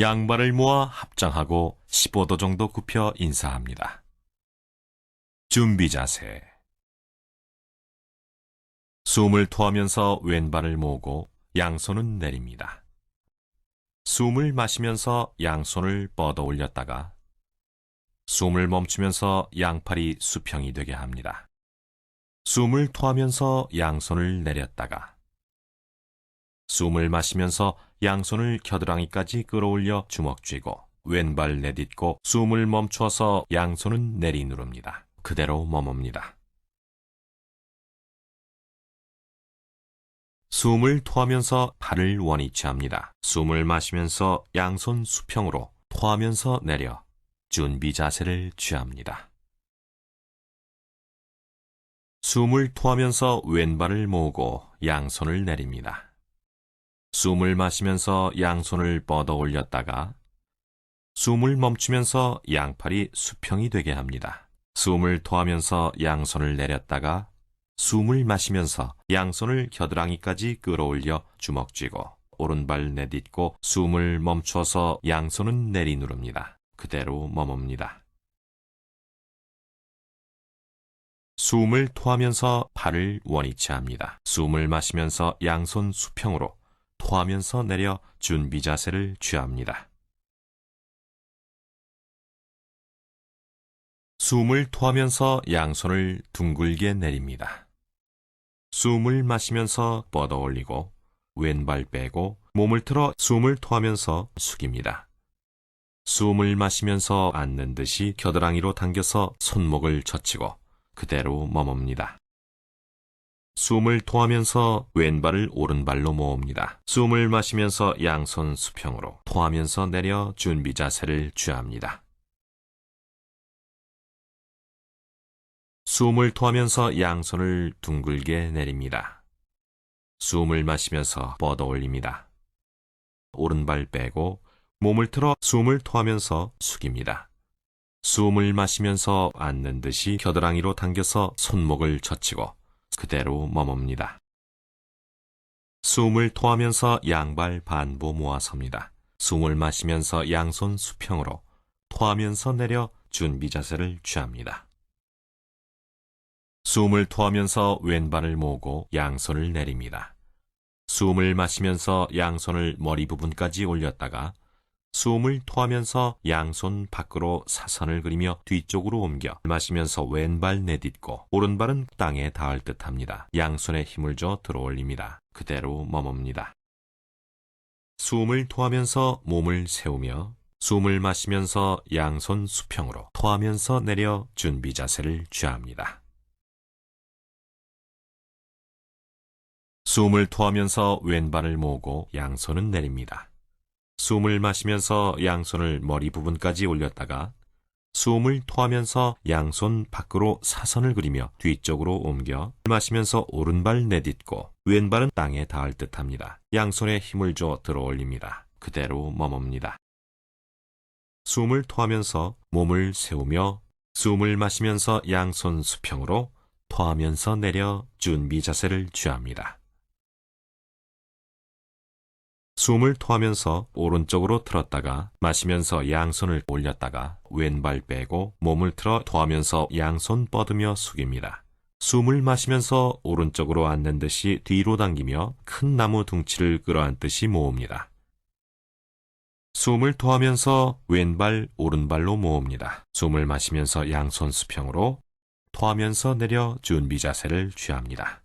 양발을 모아 합장하고 15도 정도 굽혀 인사합니다. 준비 자세. 숨을 토하면서 왼발을 모으고 양손은 내립니다. 숨을 마시면서 양손을 뻗어 올렸다가 숨을 멈추면서 양팔이 수평이 되게 합니다. 숨을 토하면서 양손을 내렸다가 숨을 마시면서 양손을 겨드랑이까지 끌어올려 주먹 쥐고 왼발 내딛고 숨을 멈추어서 양손은 내리 누릅니다. 그대로 머뭅니다. 숨을 토하면서 발을 원위치 합니다. 숨을 마시면서 양손 수평으로 토하면서 내려 준비 자세를 취합니다. 숨을 토하면서 왼발을 모으고 양손을 내립니다. 숨을 마시면서 양손을 뻗어 올렸다가 숨을 멈추면서 양팔이 수평이 되게 합니다. 숨을 토하면서 양손을 내렸다가 숨을 마시면서 양손을 겨드랑이까지 끌어올려 주먹 쥐고 오른발 내딛고 숨을 멈춰서 양손은 내리누릅니다. 그대로 머뭅니다. 숨을 토하면서 발을 원위치 합니다. 숨을 마시면서 양손 수평으로 토하면서 내려 준비 자세를 취합니다. 숨을 토하면서 양손을 둥글게 내립니다. 숨을 마시면서 뻗어 올리고 왼발 빼고 몸을 틀어 숨을 토하면서 숙입니다. 숨을 마시면서 앉는 듯이 겨드랑이로 당겨서 손목을 젖히고 그대로 머뭅니다. 숨을 토하면서 왼발을 오른발로 모읍니다. 숨을 마시면서 양손 수평으로 토하면서 내려 준비 자세를 취합니다. 숨을 토하면서 양손을 둥글게 내립니다. 숨을 마시면서 뻗어 올립니다. 오른발 빼고 몸을 틀어 숨을 토하면서 숙입니다. 숨을 마시면서 앉는 듯이 겨드랑이로 당겨서 손목을 젖히고 그대로 머뭅니다. 숨을 토하면서 양발 반보 모아 섭니다. 숨을 마시면서 양손 수평으로 토하면서 내려 준비 자세를 취합니다. 숨을 토하면서 왼발을 모으고 양손을 내립니다. 숨을 마시면서 양손을 머리 부분까지 올렸다가 숨을 토하면서 양손 밖으로 사선을 그리며 뒤쪽으로 옮겨 마시면서 왼발 내딛고 오른발은 땅에 닿을 듯 합니다. 양손에 힘을 줘 들어 올립니다. 그대로 머뭅니다. 숨을 토하면서 몸을 세우며 숨을 마시면서 양손 수평으로 토하면서 내려 준비 자세를 취합니다. 숨을 토하면서 왼발을 모으고 양손은 내립니다. 숨을 마시면서 양손을 머리 부분까지 올렸다가 숨을 토하면서 양손 밖으로 사선을 그리며 뒤쪽으로 옮겨 마시면서 오른발 내딛고 왼발은 땅에 닿을 듯 합니다. 양손에 힘을 줘 들어 올립니다. 그대로 머뭅니다. 숨을 토하면서 몸을 세우며 숨을 마시면서 양손 수평으로 토하면서 내려 준비 자세를 취합니다. 숨을 토하면서 오른쪽으로 틀었다가 마시면서 양손을 올렸다가 왼발 빼고 몸을 틀어 토하면서 양손 뻗으며 숙입니다. 숨을 마시면서 오른쪽으로 앉는 듯이 뒤로 당기며 큰 나무 둥치를 끌어안듯이 모읍니다. 숨을 토하면서 왼발 오른발로 모읍니다. 숨을 마시면서 양손 수평으로 토하면서 내려 준비 자세를 취합니다.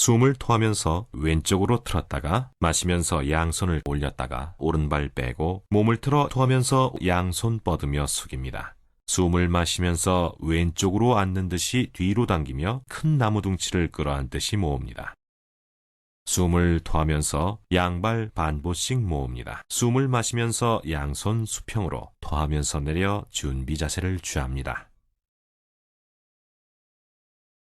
숨을 토하면서 왼쪽으로 틀었다가 마시면서 양손을 올렸다가 오른발 빼고 몸을 틀어 토하면서 양손 뻗으며 숙입니다. 숨을 마시면서 왼쪽으로 앉는 듯이 뒤로 당기며 큰 나무 둥치를 끌어안듯이 모읍니다. 숨을 토하면서 양발 반보씩 모읍니다. 숨을 마시면서 양손 수평으로 토하면서 내려 준비 자세를 취합니다.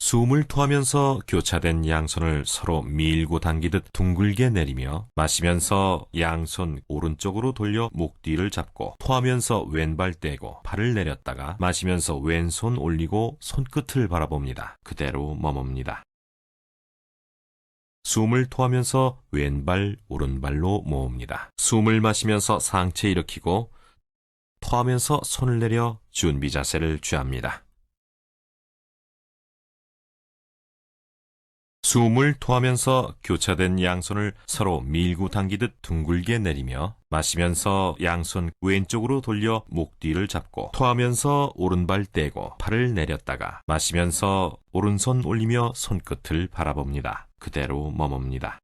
숨을 토하면서 교차된 양손을 서로 밀고 당기듯 둥글게 내리며 마시면서 양손 오른쪽으로 돌려 목 뒤를 잡고 토하면서 왼발 떼고 발을 내렸다가 마시면서 왼손 올리고 손끝을 바라봅니다. 그대로 머뭅니다. 숨을 토하면서 왼발, 오른발로 모읍니다. 숨을 마시면서 상체 일으키고 토하면서 손을 내려 준비 자세를 취합니다. 숨을 토하면서 교차된 양손을 서로 밀고 당기듯 둥글게 내리며 마시면서 양손 왼쪽으로 돌려 목 뒤를 잡고 토하면서 오른발 떼고 팔을 내렸다가 마시면서 오른손 올리며 손끝을 바라봅니다. 그대로 머뭅니다.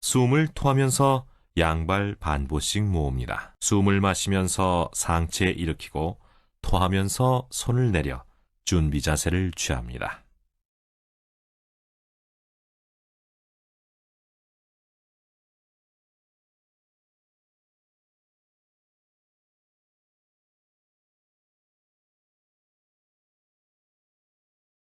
숨을 토하면서 양발 반보씩 모읍니다. 숨을 마시면서 상체 일으키고 토하면서 손을 내려 준비 자세를 취합니다.